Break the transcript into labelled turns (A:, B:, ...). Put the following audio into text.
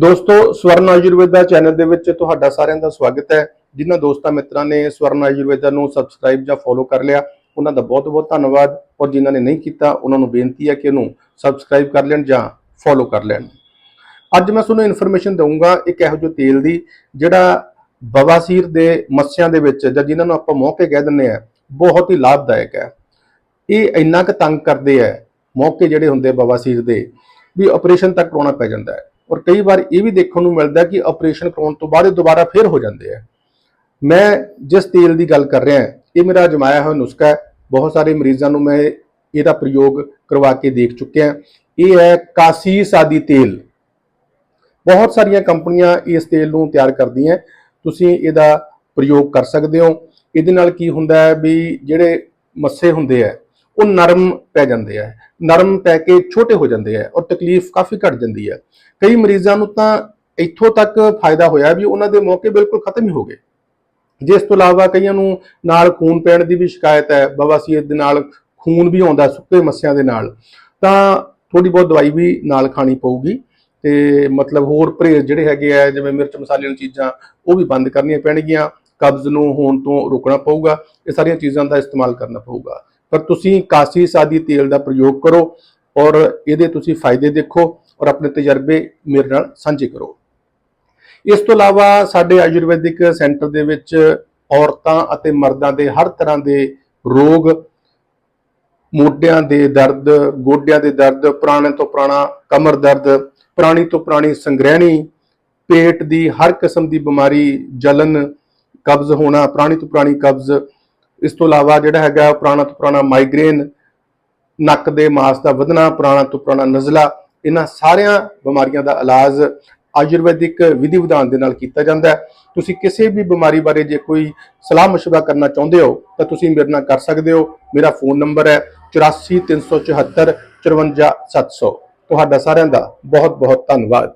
A: ਦੋਸਤੋ, ਸਵਰਨ ਆਯੁਰਵੇਦਾ ਚੈਨਲ ਦੇ ਵਿੱਚ ਤੁਹਾਡਾ ਸਾਰਿਆਂ ਦਾ ਸਵਾਗਤ ਹੈ। ਜਿਨ੍ਹਾਂ ਦੋਸਤਾਂ ਮਿੱਤਰਾਂ ਨੇ ਸਵਰਨ ਆਯੁਰਵੇਦਾ ਨੂੰ ਸਬਸਕ੍ਰਾਈਬ ਜਾਂ ਫੋਲੋ ਕਰ ਲਿਆ, ਉਹਨਾਂ ਦਾ ਬਹੁਤ-ਬਹੁਤ ਧੰਨਵਾਦ। ਔਰ ਜਿਨ੍ਹਾਂ ਨੇ ਨਹੀਂ ਕੀਤਾ, ਉਹਨਾਂ ਨੂੰ ਬੇਨਤੀ ਹੈ ਕਿ ਉਹਨੂੰ ਸਬਸਕ੍ਰਾਈਬ ਕਰ ਲੈਣ ਜਾਂ ਫੋਲੋ ਕਰ ਲੈਣ। ਅੱਜ ਮੈਂ ਤੁਹਾਨੂੰ ਇਨਫੋਰਮੇਸ਼ਨ ਦਊਂਗਾ ਇੱਕ ਇਹੋ ਜਿਹੇ ਤੇਲ ਦੀ, ਜਿਹੜਾ ਬਵਾਸੀਰ ਦੇ ਮੱਸਿਆਂ ਦੇ ਵਿੱਚ ਜਾਂ ਜਿਨ੍ਹਾਂ ਨੂੰ ਆਪਾਂ ਮੌਕੇ ਕਹਿ ਦਿੰਦੇ ਆ ਬਹੁਤ ਹੀ ਲਾਭਦਾਇਕ ਹੈ। ਇਹ ਇੰਨਾ ਕੁ ਤੰਗ ਕਰਦੇ ਆ ਮੌਕੇ ਜਿਹੜੇ ਹੁੰਦੇ ਬਵਾਸੀਰ ਦੇ, ਵੀ ਆਪਰੇਸ਼ਨ ਤੱਕ ਕਰਾਉਣਾ ਪੈ ਜਾਂਦਾ ਹੈ। ਔਰ ਕਈ ਵਾਰ ਇਹ ਵੀ ਦੇਖਣ ਨੂੰ ਮਿਲਦਾ ਕਿ ਆਪਰੇਸ਼ਨ ਕਰਾਉਣ ਤੋਂ ਬਾਅਦ ਇਹ ਦੁਬਾਰਾ ਫੇਰ ਹੋ ਜਾਂਦੇ ਆ। ਮੈਂ ਜਿਸ ਤੇਲ ਦੀ ਗੱਲ ਕਰ ਰਿਹਾ, ਇਹ ਮੇਰਾ ਅਜਮਾਇਆ ਹੋਇਆ ਨੁਸਖਾ ਹੈ। ਬਹੁਤ ਸਾਰੇ ਮਰੀਜ਼ਾਂ ਨੂੰ ਮੈਂ ਇਹਦਾ ਪ੍ਰਯੋਗ ਕਰਵਾ ਕੇ ਦੇਖ ਚੁੱਕਿਆ। ਇਹ ਹੈ ਕਾਸੀ ਸਾਦੀ ਤੇਲ। ਬਹੁਤ ਸਾਰੀਆਂ ਕੰਪਨੀਆਂ ਇਸ ਤੇਲ ਨੂੰ ਤਿਆਰ ਕਰਦੀਆਂ। ਤੁਸੀਂ ਇਹਦਾ ਪ੍ਰਯੋਗ ਕਰ ਸਕਦੇ ਹੋ। ਇਹਦੇ ਨਾਲ ਕੀ ਹੁੰਦਾ ਹੈ ਵੀ ਜਿਹੜੇ ਮੱਸੇ ਹੁੰਦੇ ਆ ਉਹ ਨਰਮ ਪੈ ਜਾਂਦੇ ਆ, ਨਰਮ ਪੈ ਕੇ ਛੋਟੇ ਹੋ ਜਾਂਦੇ ਆ ਔਰ ਤਕਲੀਫ ਕਾਫੀ ਘਟ ਜਾਂਦੀ ਹੈ ਕਈ ਮਰੀਜ਼ਾਂ ਨੂੰ ਤਾਂ ਇੱਥੋਂ ਤੱਕ ਫਾਇਦਾ ਹੋਇਆ ਵੀ ਉਹਨਾਂ ਦੇ ਮੌਕੇ ਬਿਲਕੁਲ ਖਤਮ ਹੀ ਹੋ ਗਏ। ਜਿਸ ਤੋਂ ਇਲਾਵਾ ਕਈਆਂ ਨੂੰ ਨਾਲ ਖੂਨ ਪੈਣ ਦੀ ਵੀ ਸ਼ਿਕਾਇਤ ਹੈ ਬਵਾਸੀਰ ਦੇ ਨਾਲ ਖੂਨ ਵੀ ਆਉਂਦਾ, ਸੁੱਕੇ ਮੱਸਿਆਂ ਦੇ ਨਾਲ। ਤਾਂ ਥੋੜੀ ਬਹੁਤ ਦਵਾਈ ਵੀ ਨਾਲ ਖਾਣੀ ਪਊਗੀ ਤੇ ਮਤਲਬ ਹੋਰ ਪਰਹੇਜ਼ ਜਿਹੜੇ ਹੈਗੇ ਆ, ਜਿਵੇਂ ਮਿਰਚ ਮਸਾਲੇ ਵਾਲੀ ਚੀਜ਼ਾਂ, ਉਹ ਵੀ ਬੰਦ ਕਰਨੀਆਂ ਪੈਣਗੀਆਂ। ਕਬਜ਼ ਨੂੰ ਹੋਣ ਤੋਂ ਰੋਕਣਾ ਪਊਗਾ, ਇਹ ਸਾਰੀਆਂ ਚੀਜ਼ਾਂ ਦਾ ਇਸਤੇਮਾਲ ਕਰਨਾ ਪਊਗਾ। ਪਰ ਤੁਸੀਂ ਕਾਸੀ ਸਾਦੀ ਤੇਲ ਦਾ ਪ੍ਰਯੋਗ ਕਰੋ ਔਰ ਇਹਦੇ ਤੁਸੀਂ ਫਾਇਦੇ ਦੇਖੋ ਔਰ ਆਪਣੇ ਤਜਰਬੇ ਮੇਰੇ ਨਾਲ ਸਾਂਝੇ ਕਰੋ। ਇਸ ਤੋਂ ਇਲਾਵਾ ਸਾਡੇ ਆਯੁਰਵੈਦਿਕ ਸੈਂਟਰ ਦੇ ਵਿੱਚ ਔਰਤਾਂ ਅਤੇ ਮਰਦਾਂ ਦੇ ਹਰ ਤਰ੍ਹਾਂ ਦੇ ਰੋਗ, ਮੋਢਿਆਂ ਦੇ ਦਰਦ, ਗੋਡਿਆਂ ਦੇ ਦਰਦ, ਪੁਰਾਣੇ ਤੋਂ ਪੁਰਾਣਾ ਕਮਰ ਦਰਦ, ਪੁਰਾਣੀ ਤੋਂ ਪੁਰਾਣੀ ਸੰਗ੍ਰਹਿਣੀ, ਪੇਟ ਦੀ ਹਰ ਕਿਸਮ ਦੀ ਬਿਮਾਰੀ, ਜਲਨ, ਕਬਜ਼ ਹੋਣਾ, ਪੁਰਾਣੀ ਤੋਂ ਪੁਰਾਣੀ ਕਬਜ਼ ਇਸ ਤੋਂ ਇਲਾਵਾ ਜਿਹੜਾ ਹੈਗਾ ਪੁਰਾਣਾ ਤੋਂ ਪੁਰਾਣਾ ਮਾਈਗ੍ਰੇਨ ਨੱਕ ਦੇ ਮਾਸ ਦਾ ਵਧਣਾ ਪੁਰਾਣਾ ਤੋਂ ਪੁਰਾਣਾ ਨਜ਼ਲਾ ਇਹਨਾਂ ਸਾਰਿਆਂ ਬਿਮਾਰੀਆਂ ਦਾ ਇਲਾਜ ਆਯੁਰਵੈਦਿਕ ਵਿਧੀ ਵਿਧਾਨ ਦੇ ਨਾਲ ਕੀਤਾ ਜਾਂਦਾ ਹੈ ਤੁਸੀਂ ਕਿਸੇ ਵੀ ਬਿਮਾਰੀ ਬਾਰੇ ਜੇ ਕੋਈ ਸਲਾਹ مشورہ ਕਰਨਾ ਚਾਹੁੰਦੇ ਹੋ ਤਾਂ ਤੁਸੀਂ ਮੇਰੇ ਨਾਲ ਕਰ ਸਕਦੇ ਹੋ ਮੇਰਾ ਫੋਨ ਨੰਬਰ ਹੈ 843774 54700 ਤੁਹਾਡਾ ਸਾਰਿਆਂ ਦਾ ਬਹੁਤ ਬਹੁਤ ਧੰਨਵਾਦ